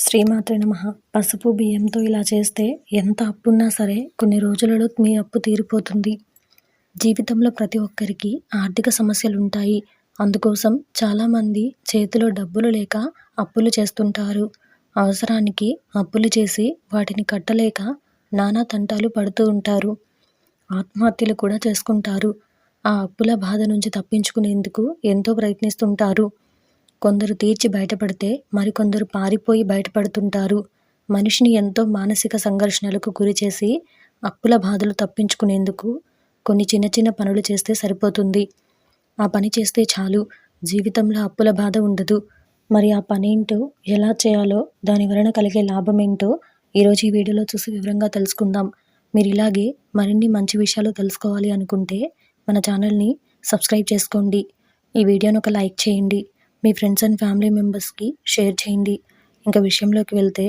శ్రీమాత్రే నమ. పసుపు బియ్యంతో ఇలా చేస్తే ఎంత అప్పున్నా సరే కొన్ని రోజులలో మీ అప్పు తీరిపోతుంది. జీవితంలో ప్రతి ఒక్కరికి ఆర్థిక సమస్యలు ఉంటాయి అందుకోసం చాలామంది చేతిలో డబ్బులు లేక అప్పులు చేస్తుంటారు. అవసరానికి అప్పులు చేసి వాటిని కట్టలేక నానా తంటాలు పడుతూ ఉంటారు. ఆత్మహత్యలు కూడా చేసుకుంటారు. ఆ అప్పుల బాధ నుంచి తప్పించుకునేందుకు ఎంతో ప్రయత్నిస్తుంటారు. కొందరు తీర్చి బయటపడితే మరికొందరు పారిపోయి బయటపడుతుంటారు. మనిషిని ఎంతో మానసిక సంఘర్షణలకు గురిచేసి అప్పుల బాధలు తప్పించుకునేందుకు కొన్ని చిన్న చిన్న పనులు చేస్తే సరిపోతుంది. ఆ పని చేస్తే చాలు. జీవితంలో అప్పుల బాధ ఉండదు. మరి ఆ పని ఏంటో ఎలా చేయాలో దాని వలన కలిగే లాభం ఏంటో ఈరోజు ఈ వీడియోలో చూసి వివరంగా తెలుసుకుందాం. మీరు ఇలాగే మరిన్ని మంచి విషయాలు తెలుసుకోవాలి అనుకుంటే మన ఛానల్ని సబ్స్క్రైబ్ చేసుకోండి. ఈ వీడియోను ఒక లైక్ చేయండి. మీ ఫ్రెండ్స్ అండ్ ఫ్యామిలీ మెంబర్స్కి షేర్ చేయండి. ఇంకా విషయంలోకి వెళ్తే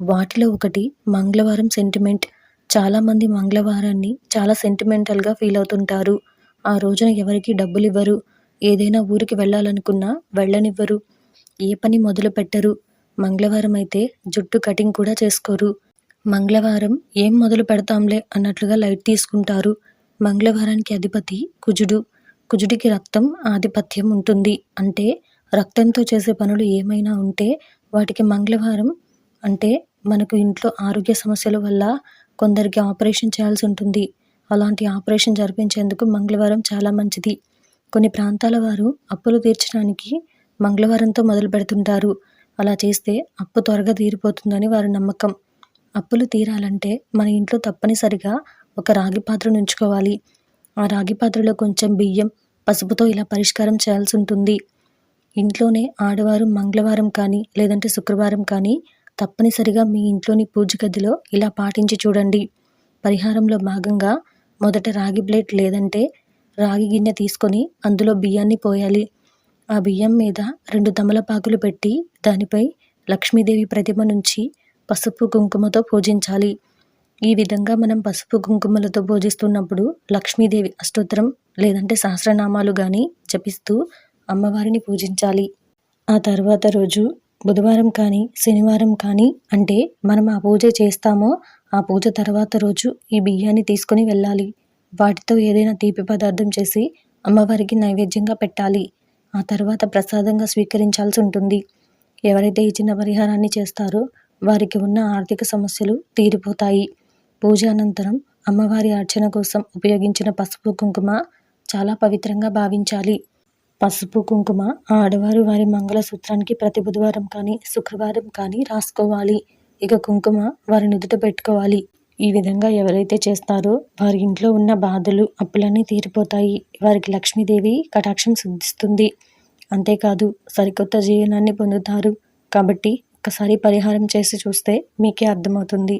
వాటిలో ఒకటి మంగళవారం సెంటిమెంట్ చాలామంది మంగళవారాన్ని చాలా సెంటిమెంటల్గా ఫీల్ అవుతుంటారు. ఆ రోజున ఎవరికి డబ్బులు ఇవ్వరు. ఏదైనా ఊరికి వెళ్ళాలనుకున్నా వెళ్ళనివ్వరు. ఏ పని మొదలు పెట్టరు. మంగళవారం అయితే జుట్టు కటింగ్ కూడా చేసుకోరు. మంగళవారం ఏం మొదలు పెడతాంలే అన్నట్లుగా లైట్ తీసుకుంటారు. మంగళవారానికి అధిపతి కుజుడు. కుజుడికి రక్తం ఆధిపత్యం ఉంటుంది. అంటే రక్తంతో చేసే పనులు ఏమైనా ఉంటే వాటికి మంగళవారం అంటే మనకు ఇంట్లో ఆరోగ్య సమస్యల వల్ల కొందరికి ఆపరేషన్ చేయాల్సి ఉంటుంది. అలాంటి ఆపరేషన్ జరిపించేందుకు మంగళవారం చాలా మంచిది. కొన్ని ప్రాంతాల వారు అప్పులు తీర్చడానికి మంగళవారంతో మొదలు పెడుతుంటారు. అలా చేస్తే అప్పు త్వరగా తీరిపోతుందని వారి నమ్మకం. అప్పులు తీరాలంటే మన ఇంట్లో తప్పనిసరిగా ఒక రాగి పాత్రను ఉంచుకోవాలి ఆ రాగి పాత్రలో కొంచెం బియ్యం పసుపుతో ఇలా పరిష్కారం చేయాల్సి ఉంటుంది. ఇంట్లోనే ఆడవారు మంగళవారం కానీ లేదంటే శుక్రవారం కానీ తప్పనిసరిగా మీ ఇంట్లోని పూజ గదిలో ఇలా పాటించి చూడండి. పరిహారంలో భాగంగా మొదట రాగి ప్లేట్ లేదంటే రాగి గిన్నె తీసుకొని అందులో బియ్యాన్ని పోయాలి. ఆ బియ్యం మీద రెండు తమలపాకులు పెట్టి దానిపై లక్ష్మీదేవి ప్రతిమ నుంచి పసుపు కుంకుమతో పూజించాలి. ఈ విధంగా మనం పసుపు కుంకుమలతో పూజిస్తున్నప్పుడు లక్ష్మీదేవి అష్టోత్తరం లేదంటే సహస్రనామాలు కానీ జపిస్తూ అమ్మవారిని పూజించాలి. ఆ తర్వాత రోజు బుధవారం కానీ శనివారం కానీ అంటే మనం ఆ పూజ చేస్తామో ఆ పూజ తర్వాత రోజు ఈ బియ్యాన్ని తీసుకొని వెళ్ళాలి. వాటితో ఏదైనా తీపి పదార్థం చేసి అమ్మవారికి నైవేద్యంగా పెట్టాలి. ఆ తర్వాత ప్రసాదంగా స్వీకరించాల్సి ఉంటుంది. ఎవరైతే ఈ చిన్న పరిహారాన్ని చేస్తారో వారికి ఉన్న ఆర్థిక సమస్యలు తీరిపోతాయి. పూజ అనంతరం అమ్మవారి అర్చన కోసం ఉపయోగించిన పసుపు కుంకుమ చాలా పవిత్రంగా భావించాలి. పసుపు కుంకుమ ఆడవారు వారి మంగళసూత్రానికి ప్రతి బుధవారం కానీ శుక్రవారం కానీ రాసుకోవాలి. ఇక కుంకుమ వారి నుదుట పెట్టుకోవాలి. ఈ విధంగా ఎవరైతే చేస్తారో వారి ఇంట్లో ఉన్న బాధలు అప్పులన్నీ తీరిపోతాయి. వారికి లక్ష్మీదేవి కటాక్షం సిద్ధిస్తుంది. అంతేకాదు సరికొత్త జీవనాన్ని పొందుతారు. కాబట్టి ఒకసారి పరిహారం చేసి చూస్తే మీకే అర్థమవుతుంది.